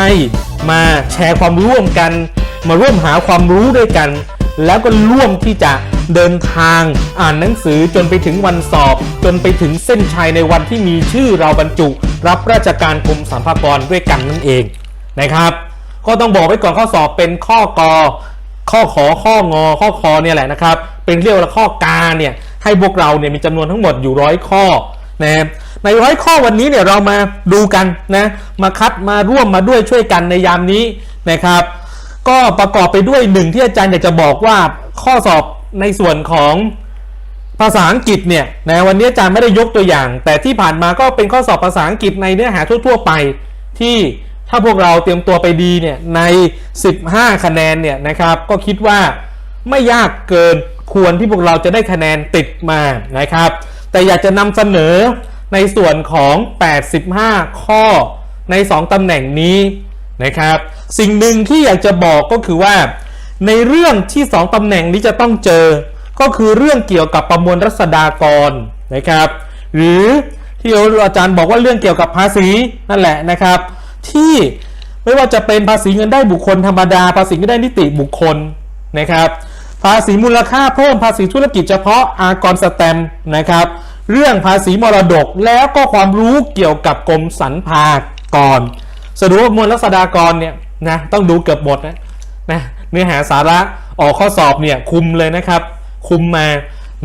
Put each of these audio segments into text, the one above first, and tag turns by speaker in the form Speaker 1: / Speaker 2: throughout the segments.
Speaker 1: ให้มาแชร์ความร่วมกัน มาร่วมหาความรู้ด้วยกัน แล้วก็ร่วมที่จะเดินทางอ่านหนังสือจนไปถึงวันสอบ จนไปถึงเส้นชัยในวันที่มีชื่อเราบรรจุ รับราชการกรมสรรพากรด้วยกันนั่นเองนะครับ ก็ต้องบอกไว้ก่อนข้อสอบเป็นข้อกอข้อขอข้องอข้อคอเนี่ยแหละนะครับ เป็นเรียกว่าข้อกาเนี่ยให้พวกเราเนี่ยมีจำนวนทั้งหมดอยู่ร้อยข้อนะ ในร้อยข้อวันนี้เนี่ยเรามาดูกันนะมาคัดมาร่วมมาด้วยช่วยกันในยามนี้นะครับ ก็ประกอบไปด้วยหนึ่งที่อาจารย์อยากจะบอกว่าข้อสอบในส่วนของภาษาอังกฤษเนี่ยนะวันนี้อาจารย์ไม่ได้ยกตัวอย่าง แต่ที่ผ่านมาก็เป็นข้อสอบภาษาอังกฤษในเนื้อหาทั่ว ๆ ไป ที่ถ้าพวกเราเตรียมตัวไปดีเนี่ยใน 15 คะแนนเนี่ยนะครับ ก็คิดว่าไม่ยากเกินควรที่พวกเราจะได้คะแนนติดมานะครับ แต่อยากจะนำเสนอ ในส่วนของ 85 ข้อใน 2 ตำแหน่งนี้นะครับ สิ่งหนึ่งที่อยากจะบอกก็คือว่า ในเรื่องที่ 2 ตำแหน่งนี้จะต้องเจอ ก็คือเรื่องเกี่ยวกับประมวลรัษฎากรนะครับ หรือที่อาจารย์บอกว่าเรื่องเกี่ยวกับภาษีนั่นแหละนะครับ ที่ไม่ว่าจะเป็นภาษีเงินได้บุคคลธรรมดา ภาษีเงินได้นิติบุคคลนะครับ ภาษีมูลค่าเพิ่มภาษีธุรกิจเฉพาะอากรสแตมนะครับ เรื่องภาษีมรดกแล้วก็ความรู้เกี่ยวกับกรมสรรพากรสรุปว่ามวลรัษฎากรเนี่ยนะต้องดูเกือบหมดนะนะเนื้อหาสาระออกข้อสอบเนี่ยคุมเลยนะครับ คุมมา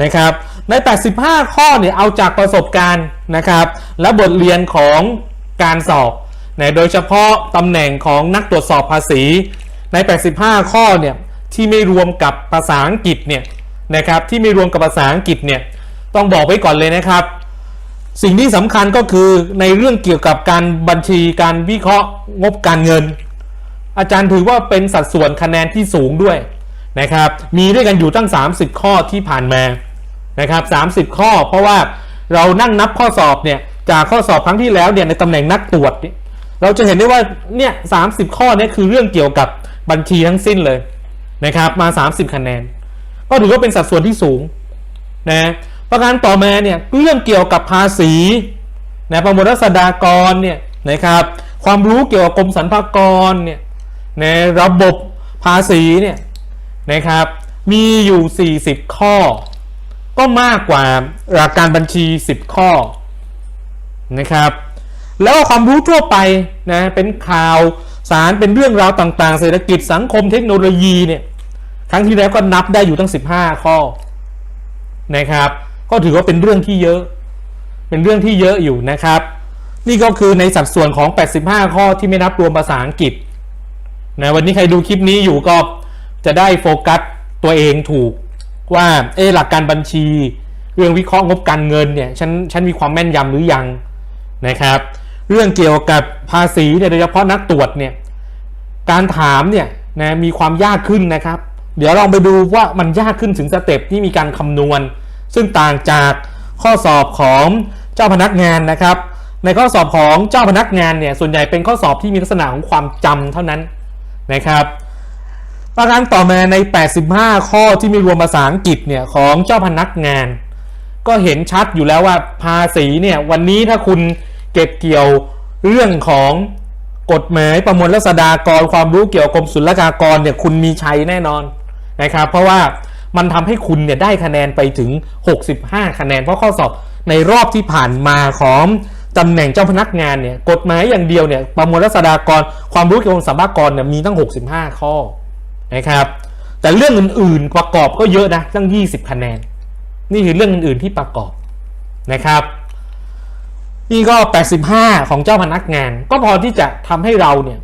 Speaker 1: นะครับ ใน 85 ข้อเนี่ยเอาจากประสบการณ์นะครับ และบทเรียนของการสอบนะโดยเฉพาะตำแหน่งของนักตรวจสอบภาษี ใน 85 ข้อเนี่ยที่ไม่รวมกับภาษาอังกฤษเนี่ยนะครับที่ไม่รวมกับภาษาอังกฤษเนี่ย ต้องบอกไว้ก่อนเลยนะครับ สิ่งที่สำคัญก็คือในเรื่องเกี่ยวกับการบัญชีการวิเคราะห์งบการเงิน อาจารย์ถือว่าเป็นสัดส่วนคะแนนที่สูงด้วยนะครับ มีด้วยกันอยู่ตั้ง 30 ข้อที่ผ่านมานะครับ30 ข้อ เพราะว่าเรานั่งนับข้อสอบเนี่ยจากข้อสอบครั้งที่แล้วเนี่ยในตำแหน่งนักตรวจเนี่เราจะเห็นได้ว่าเนี่ย30ข้อเนี่ยคือเรื่องเกี่ยวกับบัญชีทั้งสิ้นเลยนะครับมา 30 คะแนน ก็ถือว่าเป็นสัดส่วนที่สูงนะ ประการต่อมาเนี่ยเรื่องเกี่ยวกับภาษีนะประมวลรัษฎากรเนี่ยนะครับ ความรู้เกี่ยวกับกรมสรรพากรเนี่ยในระบบภาษีเนี่ยนะครับ มีอยู่ 40 ข้อ ก็มากกว่าหลักการบัญชี 10 ข้อนะครับ แล้วความรู้ทั่วไปนะเป็นข่าวสารเป็นเรื่องราวต่างๆ เศรษฐกิจสังคมเทคโนโลยีเนี่ยครั้งที่แล้วก็นับได้อยู่ตั้ง 15 ข้อนะครับ ก็ถือว่าเป็นเรื่องที่เยอะ เป็นเรื่องที่เยอะอยู่นะครับ นี่ก็คือในสัดส่วนของ 85 ข้อที่ไม่นับรวมภาษาอังกฤษนะวันนี้ใครดูคลิปนี้อยู่ก็จะได้โฟกัสตัวเองถูกว่าเออหลักการบัญชี เรื่องวิเคราะห์งบการเงินเนี่ยฉันฉันมีความแม่นยำหรือยังนะครับ เรื่องเกี่ยวกับภาษีเนี่ยโดยเฉพาะนักตรวจเนี่ยการถามเนี่ยนะมีความยากขึ้นนะครับ เดี๋ยวลองไปดูว่ามันยากขึ้นถึงสเต็ปที่มีการคำนวณ ซึ่งต่างจากข้อสอบของเจ้าพนักงานนะครับ ในข้อสอบของเจ้าพนักงานเนี่ยส่วนใหญ่เป็นข้อสอบที่มีลักษณะของความจำเท่านั้นนะครับประการต่อมาใน 85 ข้อที่มีรวมภาษาอังกฤษเนี่ยของเจ้าพนักงาน ก็เห็นชัดอยู่แล้วว่าภาษีเนี่ยวันนี้ถ้าคุณเก็บเกี่ยวเรื่องของกฎหมายประมวลรัษฎากรความรู้เกี่ยวกับกรมศุลกากรเนี่ยคุณมีชัยแน่นอนนะครับ เพราะว่า มันทำให้คุณเนี่ยได้คะแนนไปถึง 65 คะแนน เพราะข้อสอบในรอบที่ผ่านมาของตำแหน่งเจ้าพนักงานเนี่ยกฎหมายอย่างเดียวเนี่ยประมวลรัษฎากรความรู้เกี่ยวกับกรมสรรพากรเนี่ยมีตั้ง 65 ข้อนะครับแต่เรื่องอื่นๆประกอบก็เยอะนะตั้ง 20 คะแนน นี่คือเรื่องอื่นๆที่ประกอบนะครับ นี่ก็ 85 ของเจ้าพนักงาน ก็พอที่จะทำให้เราเนี่ย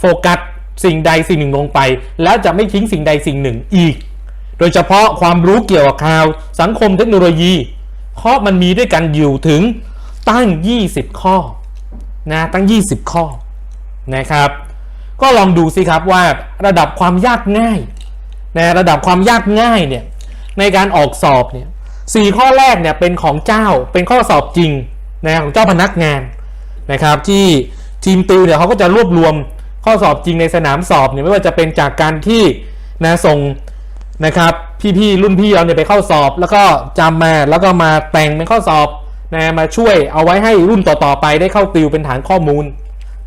Speaker 1: โฟกัสสิ่งใดสิ่งหนึ่งลงไป แล้วจะไม่ทิ้งสิ่งใดสิ่งหนึ่งอีก โดยเฉพาะความรู้เกี่ยวกับข่าว สังคมเทคโนโลยีเพราะมันมีด้วยกันอยู่ถึงตั้ง 20 ข้อนะตั้ง 20 ข้อนะครับ ก็ลองดูสิครับว่าระดับความยากง่ายนะระดับความยากง่ายเนี่ยในการออกสอบเนี่ยสี่ข้อแรกเนี่ยเป็นของเจ้าเป็นข้อสอบจริงนะของเจ้าพนักงานนะครับที่ทีมติวเนี่ยเขาก็จะรวบรวมข้อสอบจริงในสนามสอบเนี่ยไม่ว่าจะเป็นจากการที่นะส่ง นะครับ พี่ๆรุ่นพี่เราเนี่ยไปเข้าสอบ แล้วก็จำมาแล้วก็มาแต่งเป็นข้อสอบนะมาช่วยเอาไว้ให้รุ่นต่อๆไปได้เข้าติวเป็นฐานข้อมูล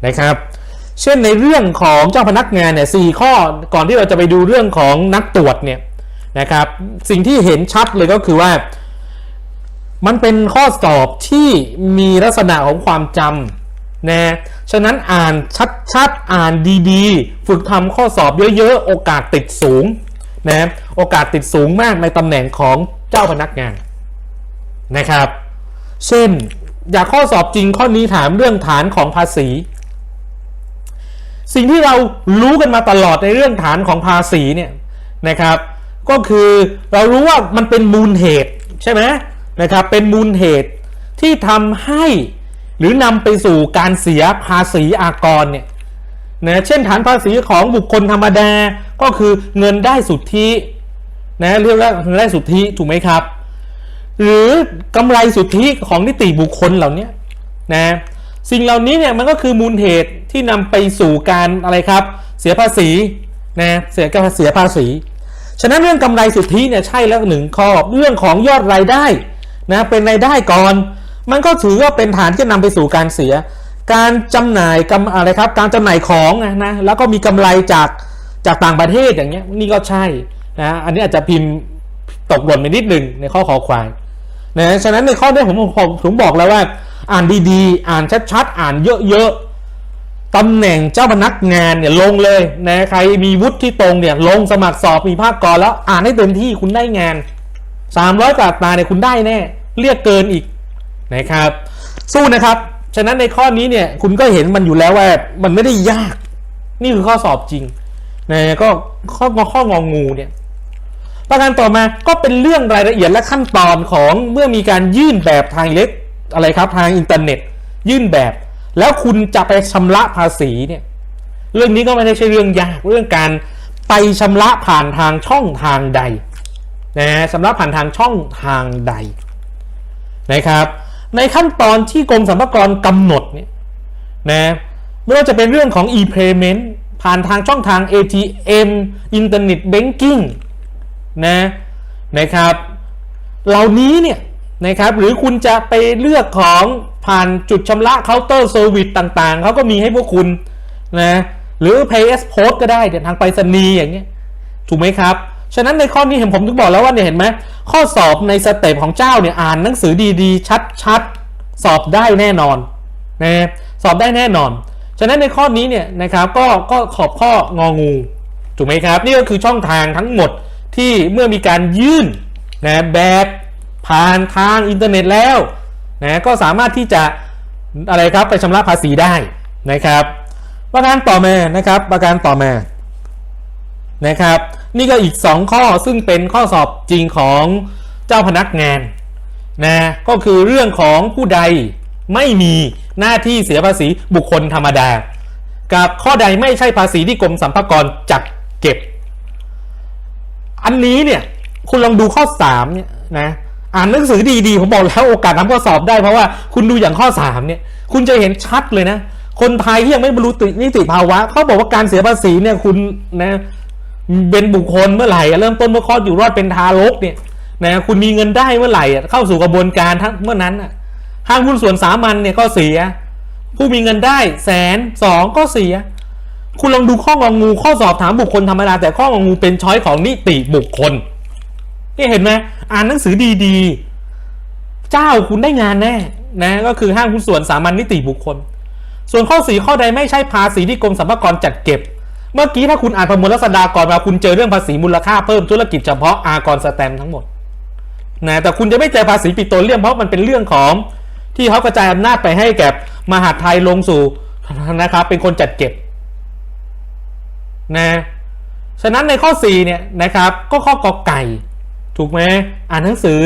Speaker 1: นะครับ เช่นในเรื่องของเจ้าพนักงานเนี่ยสข้อก่อนที่เราจะไปดูเรื่องของนักตรวจเนี่ยนะครับ สิ่งที่เห็นชัดเลยก็คือว่า มันเป็นข้อสอบที่มีลักษณะของความจำนะฉะนั้นอ่านชัดๆอ่านดีๆ ฝึกทำข้อสอบเยอะๆ โอกาสติดสูง นะโอกาสติดสูงมากในตำแหน่งของเจ้าพนักงานนะครับ เช่นอยากข้อสอบจริงข้อนี้ถามเรื่องฐานของภาษี สิ่งที่เรารู้กันมาตลอดในเรื่องฐานของภาษีเนี่ยนะครับ ก็คือเรารู้ว่ามันเป็นมูลเหตุใช่ไหมนะครับเป็นมูลเหตุที่ทำให้หรือนำไปสู่การเสียภาษีอากรเนี่ย นะเช่นฐานภาษีของบุคคลธรรมดาก็คือเงินได้สุทธินะเรียกว่าเงินได้สุทธิถูกไหมครับ หรือกำไรสุทธิของนิติบุคคลเหล่านี้นะสิ่งเหล่านี้เนี่ยมันก็คือมูลเหตุที่นำไปสู่การอะไรครับ เสียภาษีนะเสียการเสียภาษีฉะนั้นเรื่องกำไรสุทธิเนี่ยใช่แล้วหนึ่งข้อเรื่องของยอดรายได้นะเป็นรายได้ก่อน มันก็ถือว่าเป็นฐานที่นำไปสู่การเสีย การจำหน่ายกำอะไรครับการจำหน่ายของนะแล้วก็มีกำไรจากจากต่างประเทศอย่างเงี้ยนี่ก็ใช่นะอันนี้อาจจะพิมพ์ตกหล่นไปนิดหนึ่งในข้อขอควายนะฉะนั้นในข้อนี้ผมผมผมบอกแล้วว่า อ่านดีๆ อ่านชัดๆอ่านเยอะๆตำแหน่งเจ้าพนักงานเนี่ยลงเลยนะใครมีวุฒิที่ตรงเนี่ยลงสมัครสอบมีภาคกรแล้วอ่านให้เต็มที่คุณได้งาน 300กว่าตาเนี่ยคุณได้แน่เรียกเกินอีกนะครับ สู้นะครับ ฉะนั้นในข้อนี้เนี่ยคุณก็เห็นมันอยู่แล้วว่ามันไม่ได้ยาก นี่คือข้อสอบจริงนะก็ข้อข้ององูเนี่ยประการต่อมาก็เป็นเรื่องรายละเอียดและขั้นตอนของเมื่อมีการยื่นแบบทางเล็กอะไรครับทางอินเทอร์เน็ต ยื่นแบบ แล้วคุณจะไปชำระภาษีเนี่ยเรื่องนี้ก็ไม่ได้ใช่เรื่องยากเรื่องการไปชำระผ่านทางช่องทางใดนะชำระผ่านทางช่องทางใดนะครับ ในขั้นตอนที่กรมสรรพากรกำหนดเนี่ยนะไม่ว่าจะเป็นเรื่องของ e-payment ผ่านทางช่องทาง ATM Internet Banking นะนะครับ เหล่านี้เนี่ยนะครับหรือคุณจะไปเลือกของผ่านจุดชำระเคาน์เตอร์เซอร์วิสต่างๆ เขาก็มีให้พวกคุณนะหรือ Pay as Post ก็ได้เดี๋ยวทางไปรษณีย์อย่างเงี้ยถูกไหมครับ ฉะนั้นในข้อนี้เห็นผมถึงบอกแล้วว่าเนี่ยเห็นไหมข้อสอบในสเต็ปของเจ้าเนี่ยอ่านหนังสือดีๆ ชัดๆ สอบได้แน่นอนนะสอบได้แน่นอน ฉะนั้นในข้อนี้เนี่ยนะครับก็ก็ขอบข้ององูถูกไหมครับ นี่ก็คือช่องทางทั้งหมดที่เมื่อมีการยื่นนะแบบผ่านทางอินเทอร์เน็ตแล้วนะก็สามารถที่จะอะไรครับไปชำระภาษีได้นะครับ ประการต่อมานะครับ ประการต่อมา นะครับ นี่ก็อีก 2 ข้อซึ่งเป็นข้อสอบจริงของเจ้าพนักงานนะก็คือเรื่องของผู้ใดไม่มีหน้าที่เสียภาษีบุคคลธรรมดา กับข้อใดไม่ใช่ภาษีที่กรมสรรพากรจัดเก็บ อันนี้เนี่ยคุณลองดูข้อ3เนี่ยนะอ่านหนังสือดีๆผมบอกแล้วโอกาสทำข้อสอบได้เพราะว่าคุณดูอย่างข้อ3เนี่ยคุณจะเห็นชัดเลยนะ คนไทยที่ยังไม่บรรลุนิติภาวะเขาบอกว่าการเสียภาษีเนี่ยคุณนะ เป็นบุคคลเมื่อไหร่เริ่มต้นเมื่อคลอดอยู่รอดเป็นทารกเนี่ยนะคุณมีเงินได้เมื่อไหร่เข้าสู่กระบวนการทั้งเมื่อนั้นอะห้างหุ้นส่วนสามัญเนี่ยก็เสีย ผู้มีเงินได้แสนสองก็เสีย คุณลองดูข้ององูข้อสอบถามบุคคลธรรมดาแต่ข้ององูเป็นช้อยของนิติบุคคลนี่เห็นไหมอ่านหนังสือดีๆ เจ้าคุณได้งานแน่นะก็คือห้างหุ้นส่วนสามัญนิติบุคคล ส่วนข้อสีข้อใดไม่ใช่ภาษีที่กรมสรรพากรจัดเก็บ เมื่อกี้ถ้าคุณอ่านประมวลรัษฎากรมาคุณเจอเรื่องภาษีมูลค่าเพิ่มธุรกิจเฉพาะอากรสแตมทั้งหมดนะแต่คุณจะไม่เจอภาษีปิโตรเลียมเพราะมันเป็นเรื่องของที่เขากระจายอำนาจไปให้แก่มหาดไทยลงสู่นะครับเป็นคนจัดเก็บนะฉะนั้นในข้อ 4 เนี่ยนะครับก็ข้อกอไก่ ถูกไหมอ่านหนังสือ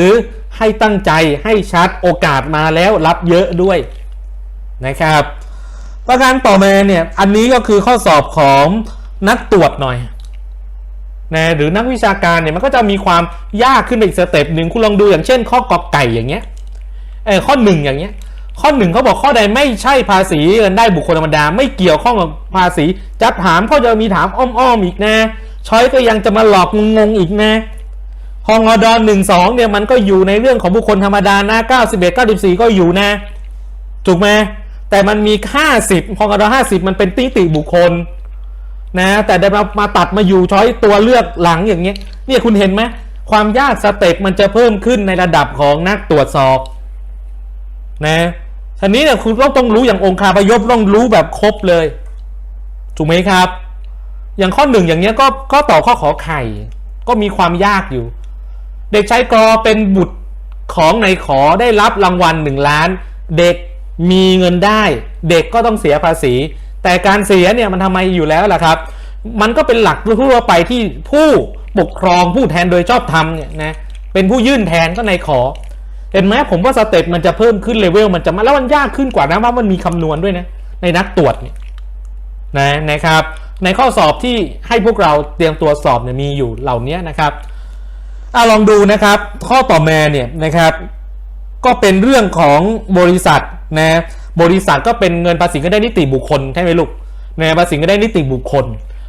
Speaker 1: ให้ตั้งใจให้ชัดโอกาสมาแล้วรับเยอะด้วยนะครับ ประการต่อมาเนี่ย อันนี้ก็คือข้อสอบของนักตรวจหน่อยนะหรือนักวิชาการเนี่ยมันก็จะมีความยากขึ้นไปอีกสเต็ปหนึ่งคุณลองดูอย่างเช่น ข้อกอไก่อย่างเงี้ยเออข้อหนึ่งอย่างเงี้ย ข้อหนึ่งเขาบอกข้อใดไม่ใช่ภาษีเงินได้บุคคลธรรมดา ไม่เกี่ยวข้องกับภาษี จะถามก็จะมีถามอ้อมๆอีกนะช้อยก็ยังจะมาหลอกงงๆอีกนะฮองอดอนหนึ่งสองเนี่ยมันก็อยู่ในเรื่องของบุคคลธรรมดานะเก้าสิบเอ็ดเก้าสิบสี่ก็อยู่นะถูกไหม แต่มันมีค่าสิบพอกรห้าสิบมันเป็นนิติบุคคล นะ แต่ได้มามาตัดมาอยู่ช้อยตัวเลือกหลังอย่างเงี้ยเนี่ยคุณเห็นไหมความยากสเต็ปมันจะเพิ่มขึ้นในระดับของนักตรวจสอบ นะทีนี้เนี่ยคุณต้องต้องรู้อย่างองค์คาพยพต้องรู้แบบครบเลย ถูกไหมครับ อย่างข้อหนึ่งอย่างเงี้ยก็ก็ต่อบข้อขอไข่ ก็มีความยากอยู่ เด็กชายกอเป็นบุตรของในขอได้รับรางวัลหนึ่งล้าน เด็ก มีเงินได้เด็กก็ต้องเสียภาษี แต่การเสียเนี่ยมันทำไมอยู่แล้วล่ะครับ มันก็เป็นหลักทั่วไปที่ผู้ปกครองผู้แทนโดยชอบธรรมเนี่ยนะเป็นผู้ยื่นแทนก็ในขอ เห็นไหมผมว่าสเต็ปมันจะเพิ่มขึ้นเลเวลมันจะมาแล้วมันยากขึ้นกว่านะว่ามันมีคำนวณด้วยนะในนักตรวจเนี่ยนะนะครับ ในข้อสอบที่ให้พวกเราเตรียมตัวสอบเนี่ยมีอยู่เหล่านี้นะครับอะลองดูนะครับ ข้อต่อมาเนี่ยนะครับ ก็เป็นเรื่องของบริษัทนะบริษัทก็เป็นเงินภาษีเงินได้นิติบุคคลใช่ไหมลูกนะภาษีเงินได้นิติบุคคล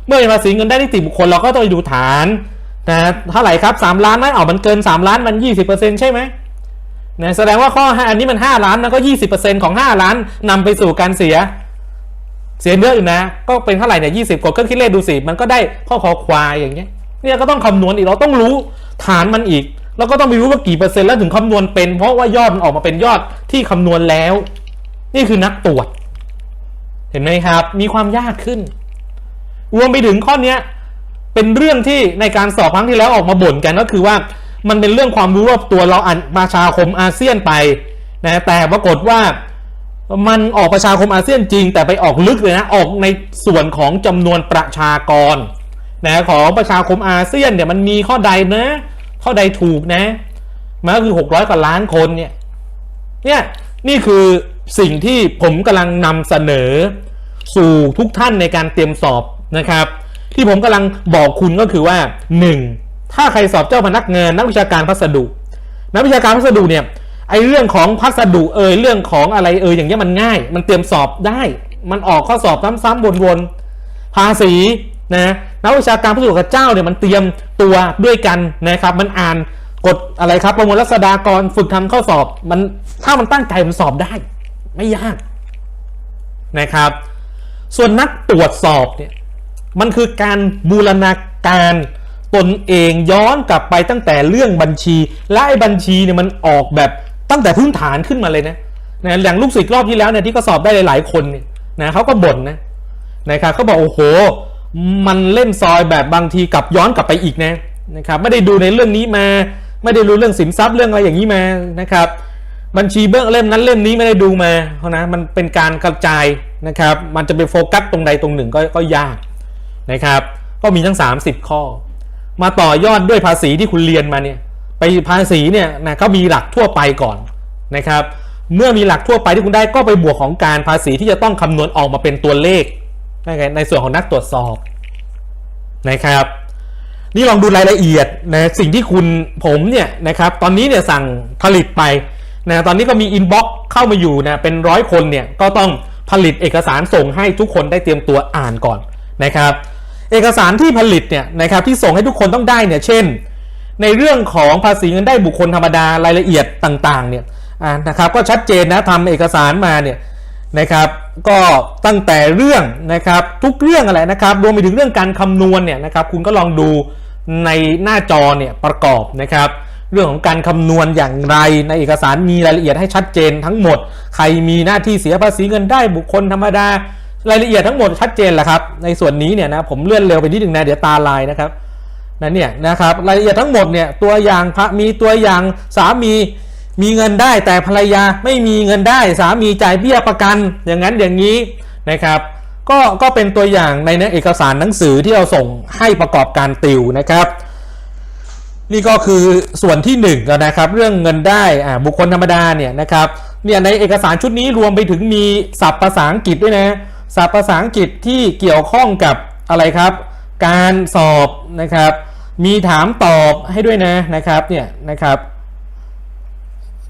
Speaker 1: เมื่อเป็นภาษีเงินได้นิติบุคคลเราก็ต้องไปดูฐานนะเท่าไหร่ครับ3ล้านไหมอ๋อมันเกิน 3 ล้านมัน 20%ใช่ไหมนะแสดงว่าข้ออันนี้มัน 5 ล้านนะก็ 20%ของ 5 ล้านนำไปสู่การเสีย เสียเยอะอยู่นะ ก็เป็นเท่าไหร่เนี่ยยี่สิบกดเครื่องคิดเลขดูสิมันก็ได้ข้อคอควายอย่างเงี้ยเนี่ยก็ต้องคำนวณอีกเราต้องรู้ฐานมันอีก แล้วก็ต้องไปรู้ว่ากี่เปอร์เซ็นต์แล้วถึงคำนวณเป็น เพราะว่ายอดมันออกมาเป็นยอดที่คำนวณแล้ว นี่คือนักตรวจ เห็นไหมครับ มีความยากขึ้น รวมไปถึงข้อเนี้ยเป็นเรื่องที่ในการสอบครั้งที่แล้วออกมาบ่นกันก็คือว่ามันเป็นเรื่องความรู้รอบตัวเราอ่านประชาคมอาเซียนไปนะแต่ปรากฏว่ามันออกประชาคมอาเซียนจริง แต่ไปออกลึกเลยนะออกในส่วนของจำนวนประชากรนะของประชาคมอาเซียนเนี่ยมันมีข้อใดนะ ข้อใดถูกนะมันก็คือ 600 กว่าล้านคนเนี่ยเนี่ยนี่คือสิ่งที่ผมกำลังนำเสนอสู่ทุกท่านในการเตรียมสอบนะครับ ที่ผมกำลังบอกคุณก็คือว่า 1. ถ้าใครสอบเจ้าพนักงานนักวิชาการพัสดุ นักวิชาการพัสดุเนี่ยไอเรื่องของพัสดุเอยเรื่องของอะไรเอยอย่างเงี้ยมันง่าย มันเตรียมสอบได้ มันออกข้อสอบซ้ำๆวนๆภาษีนะ นักวิชาการพัสดุกับเจ้าเนี่ยมันเตรียมตัวด้วยกันนะครับ มันอ่านกฎอะไรครับ ประมวลรัษฎากรฝึกทำข้อสอบ มันถ้ามันตั้งใจมันสอบได้ ไม่ยากนะครับ ส่วนนักตรวจสอบเนี่ยมันคือการบูรณาการตนเองย้อนกลับไปตั้งแต่เรื่องบัญชี และไอ้บัญชีเนี่ยมันออกแบบตั้งแต่พื้นฐานขึ้นมาเลยนะนะอย่างลูกศิษย์รอบที่แล้วเนี่ยที่ก็สอบได้หลายๆคนเนี่ยนะเขาก็บ่นนะนะครับเขาบอกโอ้โห มันเล่นซอยแบบบางทีกลับย้อนกลับไปอีกนะนะครับไม่ได้ดูในเรื่องนี้มา ไม่ได้รู้เรื่องสินทรัพย์เรื่องอะไรอย่างนี้มานะครับบัญชีเบื้องเล่มนั้นเล่มนี้ไม่ได้ดูมาเพราะนะมันเป็นการกระจายนะครับมันจะไปโฟกัสตรงใดตรงหนึ่งก็ก็ยากนะครับก็มีทั้ง 30 ข้อ มาต่อยอดด้วยภาษีที่คุณเรียนมาเนี่ยไปภาษีเนี่ยนะก็มีหลักทั่วไปก่อนนะครับเมื่อมีหลักทั่วไปที่คุณได้ก็ไปบวกของการภาษีที่จะต้องคำนวณออกมาเป็นตัวเลข นในส่วนของนักตรวจสอบนะครับ นี่ลองดูรายละเอียดนะสิ่งที่คุณผมเนี่ยนะครับ ตอนนี้เนี่ยสั่งผลิตไปนะตอนนี้ก็มีอินบ็อกเข้ามาอยู่นะเป็นร้อยคนเนี่ยก็ต้องผลิตเอกสารส่งให้ทุกคนได้เตรียมตัวอ่านก่อนนะครับ เอกสารที่ผลิตเนี่ยนะครับที่ส่งให้ทุกคนต้องได้เนี่ยเช่น ในเรื่องของภาษีเงินได้บุคคลธรรมดารายละเอียดต่างๆเนี่ยนะครับก็ชัดเจนนะทำเอกสารมาเนี่ย นะครับก็ตั้งแต่เรื่องนะครับทุกเรื่องอะไรนะครับรวมไปถึงเรื่องการคำนวณเนี่ยนะครับคุณก็ลองดูในหน้าจอเนี่ยประกอบนะครับเรื่องของการคำนวณอย่างไรในเอกสารมีรายละเอียดให้ชัดเจนทั้งหมด ใครมีหน้าที่เสียภาษีเงินได้บุคคลธรรมดารายละเอียดทั้งหมดชัดเจนแหละครับในส่วนนี้เนี่ยนะผมเลื่อนเร็วไปนิดนึงนะเดี๋ยวตาลายนะครับนั่นเนี่ยนะครับรายละเอียดทั้งหมดเนี่ยตัวอย่างพระมีตัวอย่างสามี มีเงินได้แต่ภรรยาไม่มีเงินได้สามีจ่ายเบี้ยประกัน อย่างนั้นอย่างนี้นะครับ ก็ก็เป็นตัวอย่างในเอกสารหนังสือที่เราส่งให้ประกอบการติวนะครับ นี่ก็คือส่วนที่1นึ่งนะครับ เรื่องเงินได้อ่าบุคคลธรรมดาเนี่ยนะครับเนี่ยในเอกสารชุดนี้รวมไปถึงมีศัพท์ภาษาอังกฤษด้วยนะศัพท์ภาษาอังกฤษที่เกี่ยวข้องกับอะไรครับ การสอบนะครับ มีถามตอบให้ด้วยนะนะครับเนี่ยนะครับ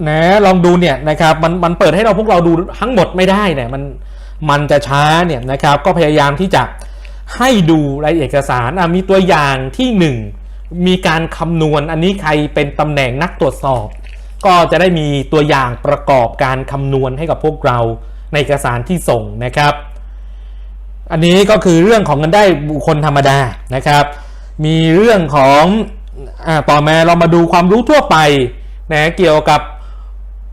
Speaker 1: นะลองดูเนี่ยนะครับมันมันเปิดให้เราพวกเราดูทั้งหมดไม่ได้เนี่ยมันมันจะช้าเนี่ยนะครับก็พยายามที่จะให้ดูรายเอกสารอะมีตัวอย่างที่หนึ่งมีการคำนวณอันนี้ใครเป็นตำแหน่งนักตรวจสอบ ก็จะได้มีตัวอย่างประกอบการคำนวณให้กับพวกเราในเอกสารที่ส่งนะครับ อันนี้ก็คือเรื่องของเงินได้บุคคลธรรมดานะครับ มีเรื่องของอต่อมาเรามาดูความรู้ทั่วไปนะเกี่ยวกับ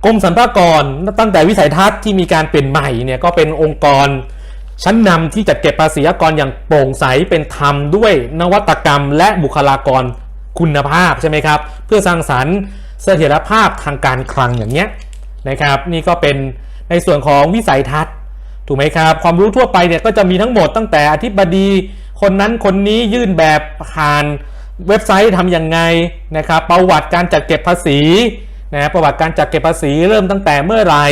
Speaker 1: กรมสรรพากรตั้งแต่วิสัยทัศน์ที่มีการเปลี่ยนใหม่เนี่ยก็เป็นองค์กร ชั้นนำที่จัดเก็บภาษีอากรอย่างโปร่งใสเป็นธรรมด้วยนวัตกรรม และบุคลากรคุณภาพใช่ไหมครับ เพื่อสร้างสรรค์เสถียรภาพทางการคลังอย่างเนี้ยนะครับ นี่ก็เป็นในส่วนของวิสัยทัศน์ถูกไหมครับ ความรู้ทั่วไปเนี่ยก็จะมีทั้งหมดตั้งแต่อธิบดีคนนั้นคนนี้ยื่นแบบผ่านเว็บไซต์ทำยังไงนะครับ ประวัติการจัดเก็บภาษี นะประวัติการจัดเก็บภาษีเริ่มตั้งแต่เมื่อไหร่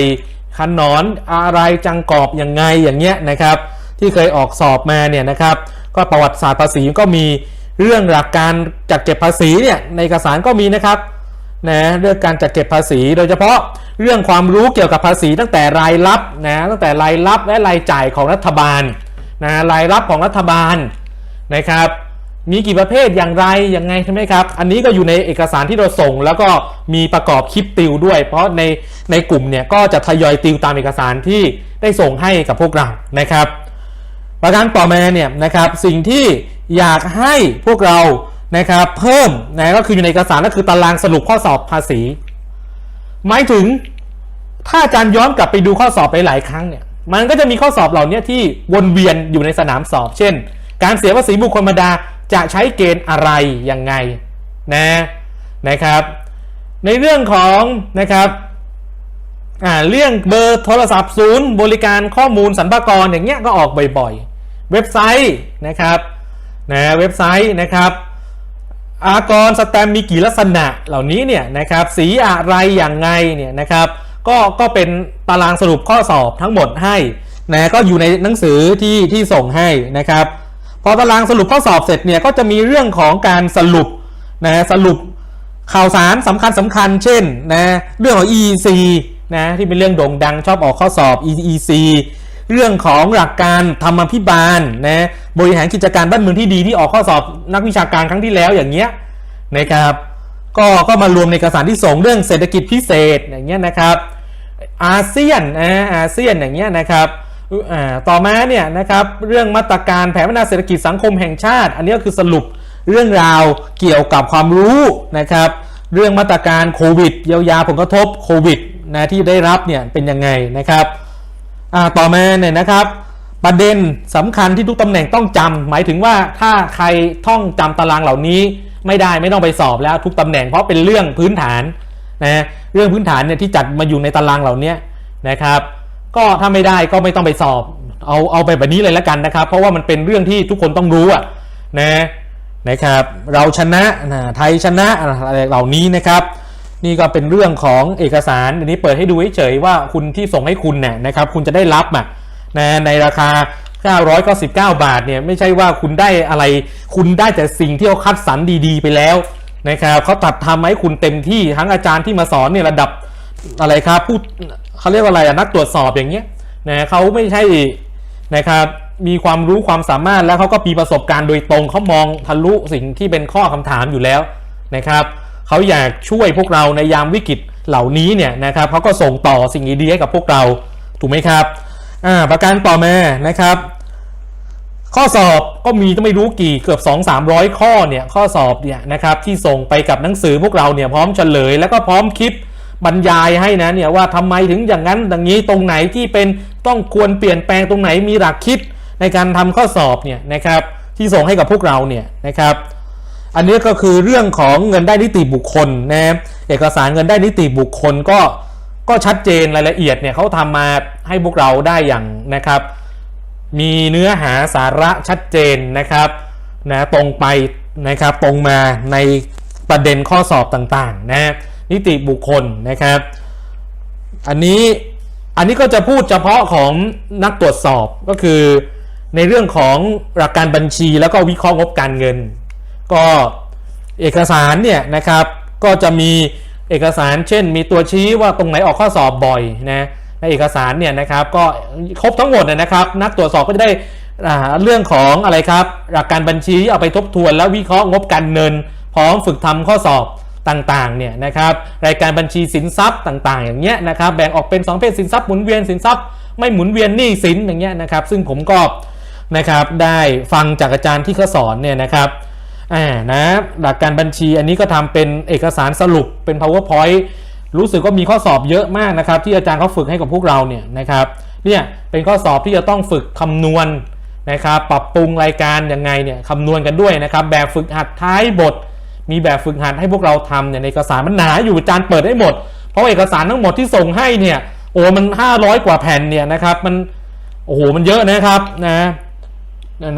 Speaker 1: ขนอนอะไรจังกอบยังไงอย่างเงี้ยนะครับ ที่เคยออกสอบมาเนี่ยนะครับ ก็ประวัติศาสตร์ภาษีก็มีเรื่องหลักการจัดเก็บภาษีเนี่ยในเอกสารก็มีนะครับนะเรื่องการจัดเก็บภาษี โดยเฉพาะเรื่องความรู้เกี่ยวกับภาษีตั้งแต่รายรับนะตั้งแต่รายรับและรายจ่ายของรัฐบาลนะรายรับของรัฐบาลนะครับ มีกี่ประเภทอย่างไรยังไงใช่ไหมครับ อันนี้ก็อยู่ในเอกสารที่เราส่ง แล้วก็มีประกอบคลิปติวด้วย เพราะในในกลุ่มเนี่ยก็จะทยอยติวตามเอกสารที่ได้ส่งให้กับพวกเรานะครับ ประการต่อมาเนี่ยนะครับสิ่งที่อยากให้พวกเรานะครับเพิ่มนะก็คืออยู่ในเอกสารก็คือตารางสรุปข้อสอบภาษี หมายถึงถ้าอาจารย์ย้อนกลับไปดูข้อสอบไปหลายครั้งเนี่ยมันก็จะมีข้อสอบเหล่านี้ที่วนเวียนอยู่ในสนามสอบ เช่น การเสียภาษีบุคคลธรรมดา จะใช้เกณฑ์อะไรยังไงนะนะครับ ในเรื่องของนะครับอ่าเรื่องเบอร์โทรศัพท์ศูนย์บริการข้อมูลสรรพากรอย่างเงี้ยก็ออกบ่อยๆ เว็บไซต์นะครับนะเว็บไซต์นะครับอากรสแตมมีกี่ลักษณะเหล่านี้เนี่ยนะครับสีอะไรอย่างไงเนี่ยนะครับก็ก็เป็นตารางสรุปข้อสอบทั้งหมดให้นะก็อยู่ในหนังสือที่ที่ส่งให้นะครับ พอตารางสรุปข้อสอบเสร็จเนี่ยก็จะมีเรื่องของการสรุปนะสรุปข่าวสารสำคัญสำคัญ เช่นนะเรื่องของ EEC นะที่เป็นเรื่องโด่งดังชอบออกข้อสอบ EEC เรื่องของหลักการธรรมพิบาลนะบริหารกิจการบ้านเมืองที่ดีที่ออกข้อสอบนักวิชาการครั้งที่แล้วอย่างเงี้ยนะครับก็ก็มารวมในเอกสารที่ส่งเรื่องเศรษฐกิจพิเศษอย่างเงี้ยนะครับอาเซียนนะอาเซียนอย่างเงี้ยนะครับ ต่อมาเนี่ยนะครับเรื่องมาตรการแผนพัฒนาเศรษฐกิจสังคมแห่งชาติ อันนี้ก็คือสรุปเรื่องราวเกี่ยวกับความรู้นะครับเรื่องมาตรการโควิดเยียวยาผลกระทบโควิดนะที่ได้รับเนี่ยเป็นยังไงนะครับต่อมาเนี่ยนะครับประเด็นสำคัญที่ทุกตำแหน่งต้องจำหมายถึงว่าถ้าใครท่องจำตารางเหล่านี้ไม่ได้ไม่ต้องไปสอบแล้วทุกตำแหน่งเพราะเป็นเรื่องพื้นฐานนะเรื่องพื้นฐานเนี่ยที่จัดมาอยู่ในตารางเหล่านี้นะครับ ก็ถ้าไม่ได้ก็ไม่ต้องไปสอบ เอาเอาไปแบบนี้เลยแล้วกันนะครับ เพราะว่ามันเป็นเรื่องที่ทุกคนต้องรู้อะนะนะครับเราชนะนะไทยชนะอะไรเหล่านี้นะครับ นี่ก็เป็นเรื่องของเอกสารอันนี้เปิดให้ดูเฉยๆว่าคุณที่ส่งให้คุณเนี่ยนะครับ คุณจะได้รับอะนะในราคา999 บาทเนี่ยไม่ใช่ว่าคุณได้อะไร คุณได้แต่สิ่งที่เขาคัดสรรดีๆ ไปแล้วนะครับเขาตัดทำให้คุณเต็มที่ทั้งอาจารย์ที่มาสอนเนี่ยระดับอะไรครับผู้ เขาเรียกว่าอะไรนักตรวจสอบอย่างเงี้ยนะเขาไม่ใช่นะครับมีความรู้ความสามารถแล้วเขาก็มีประสบการณ์โดยตรงเขามองทะลุสิ่งที่เป็นข้อคำถามอยู่แล้วนะครับเขาอยากช่วยพวกเราในยามวิกฤตเหล่านี้เนี่ยนะครับเขาก็ส่งต่อสิ่งดีๆให้กับพวกเราถูกไหมครับอ่าประการต่อมานะครับ ข้อสอบก็มีต้องไม่รู้กี่เกือบ 2 3 0 0 ข้อเนี่ยข้อสอบเนี่ยนะครับที่ส่งไปกับหนังสือพวกเราเนี่ยพร้อมเฉลย แล้วก็พร้อมคลิป บรรยายให้นะเนี่ยว่าทำไมถึงอย่างนั้นอย่างนี้ตรงไหนที่เป็นต้องควรเปลี่ยนแปลงตรงไหนมีหลักคิดในการทำข้อสอบเนี่ยนะครับที่ส่งให้กับพวกเราเนี่ยนะครับ อันนี้ก็คือเรื่องของเงินได้นิติบุคคลนะเอกสารเงินได้นิติบุคคลก็ก็ชัดเจนรายละเอียดเนี่ยเขาทำมาให้พวกเราได้อย่างนะครับ มีเนื้อหาสาระชัดเจนนะครับนะตรงไปนะครับตรงมาในประเด็นข้อสอบต่างๆนะ นิติบุคคลนะครับ อันนี้อันนี้ก็จะพูดเฉพาะของนักตรวจสอบก็คือในเรื่องของหลักการบัญชีแล้วก็วิเคราะห์งบการเงิน ก็เอกสารเนี่ยนะครับก็จะมีเอกสารเช่น มีตัวชี้ว่าตรงไหนออกข้อสอบบ่อยนะในเอกสารเนี่ยนะครับก็ครบทั้งหมดนะครับ นักตรวจสอบก็จะได้เรื่องของอะไรครับ หลักการบัญชีเอาไปทบทวน แล้ววิเคราะห์งบการเงิน พร้อมฝึกทำข้อสอบ ต่างๆเนี่ยนะครับรายการบัญชีสินทรัพย์ต่างๆ อย่างเงี้ยนะครับแบ่งออกเป็น 2 เพศสินทรัพย์หมุนเวียนสินทรัพย์ไม่หมุนเวียนหนี้สินอย่างเงี้ยนะครับซึ่งผมก็นะครับได้ฟังจากอาจารย์ที่เขาสอนเนี่ยนะครับอ่านะหลักการบัญชีอันนี้ก็ทำเป็นเอกสารสรุปเป็น powerpoint รู้สึกว่ามีข้อสอบเยอะมากนะครับ ที่อาจารย์เขาฝึกให้กับพวกเราเนี่ยนะครับเนี่ยเป็นข้อสอบที่จะต้องฝึกคำนวณนะครับปรับปรุงรายการยังไงเนี่ยคำนวณกันด้วยนะครับแบบฝึกหัดท้ายบท มีแบบฝึกหัดให้พวกเราทำเนี่ยในเอกสารมันหนาอยู่อาจารย์เปิดให้หมด เพราะเอกสารทั้งหมดที่ส่งให้เนี่ยโอ้มัน 500 กว่าแผ่นเนี่ยนะครับมันโอ้โหมันเยอะนะครับนะ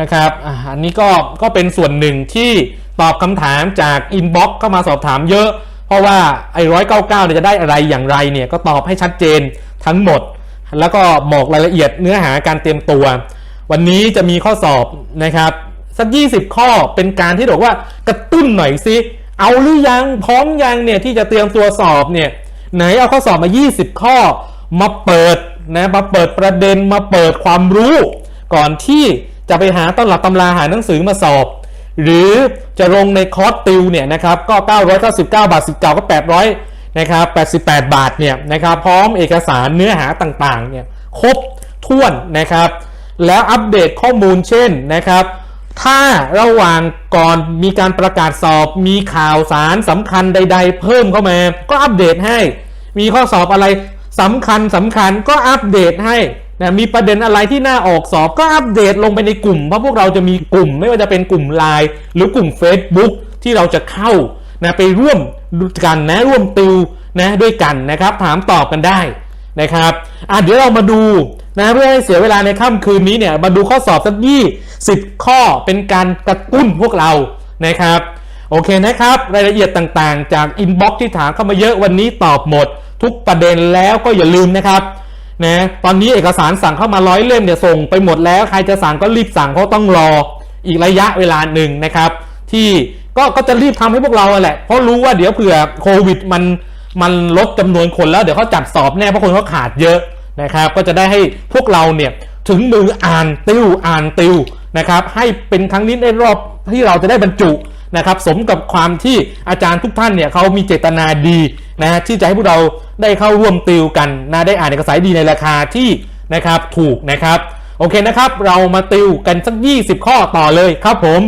Speaker 1: นะครับอันนี้ก็ก็เป็นส่วนหนึ่งที่ตอบคำถามจากอินบ็อกซ์เข้ามาสอบถามเยอะ เพราะว่าไอ้ร้อยเก้าเก้าเนี่ยจะได้อะไรอย่างไรเนี่ยก็ตอบให้ชัดเจนทั้งหมด แล้วก็บอกรายละเอียดเนื้อหาการเตรียมตัว วันนี้จะมีข้อสอบนะครับ สัก 20 ข้อเป็นการที่บอกว่ากระตุ้นหน่อยสิเอาหรือยังพร้อมยังเนี่ยที่จะเตรียมตัวสอบเนี่ยไหนเอาข้อสอบมา 20 ข้อมาเปิดนะมาเปิดประเด็นมาเปิดความรู้ ก่อนที่จะไปหาตำรับตำราหาหนังสือมาสอบ หรือจะลงในคอร์สติวเนี่ยนะครับก็ 999 บาทสิบเก่าก็ 800นะครับ88 บาทเนี่ยนะครับพร้อมเอกสารเนื้อหาต่างๆเนี่ยครบถ้วนนะครับ แล้วอัปเดตข้อมูลเช่นนะครับ ถ้าระหว่างก่อนมีการประกาศสอบมีข่าวสารสำคัญใด ๆ เพิ่มเข้ามา ก็อัปเดตให้ มีข้อสอบอะไรสำคัญสำคัญก็อัปเดตให้นะมีประเด็นอะไรที่น่าออกสอบก็อัปเดตลงไปในกลุ่มเพราะพวกเราจะมีกลุ่ม ไม่ว่าจะเป็นกลุ่มไลน์หรือกลุ่ม Facebook ที่เราจะเข้านะไปร่วมกันนะร่วมติวนะด้วยกันนะครับ ถามตอบกันได้นะครับอะเดี๋ยวเรามาดูนะเพื่อให้เสียเวลาในค่ำคืนนี้เนี่ยมาดูข้อสอบสักยี่ สิบข้อเป็นการกระตุ้นพวกเรานะครับ โอเคนะครับ รายละเอียดต่างๆ จากอินบ็อกซ์ที่ถามเข้ามาเยอะวันนี้ตอบหมด ทุกประเด็นแล้วก็อย่าลืมนะครับนะตอนนี้เอกสารสั่งเข้ามาร้อยเล่มเนี่ยส่งไปหมดแล้วใครจะสั่งก็รีบสั่งเพราะต้องรออีกระยะเวลาหนึ่งนะครับ ที่ก็ก็จะรีบทำให้พวกเราแหละเพราะรู้ว่าเดี๋ยวเผื่อโควิดมันมันลดจำนวนคนแล้วเดี๋ยวเขาจัดสอบแน่เพราะคนเขาขาดเยอะนะครับ ก็จะได้ให้พวกเราเนี่ยถึงมืออ่านติวอ่านติว นะครับให้เป็นครั้งนี้ในรอบที่เราจะได้บรรจุนะครับสมกับความที่อาจารย์ทุกท่านเนี่ยเขามีเจตนาดีนะที่จะให้พวกเราได้เข้าร่วมติวกันนะได้อ่านเอกสารดีในราคาที่นะครับถูกนะครับ โอเคนะครับ เรามาติวกันสัก 20 ข้อต่อเลยครับผม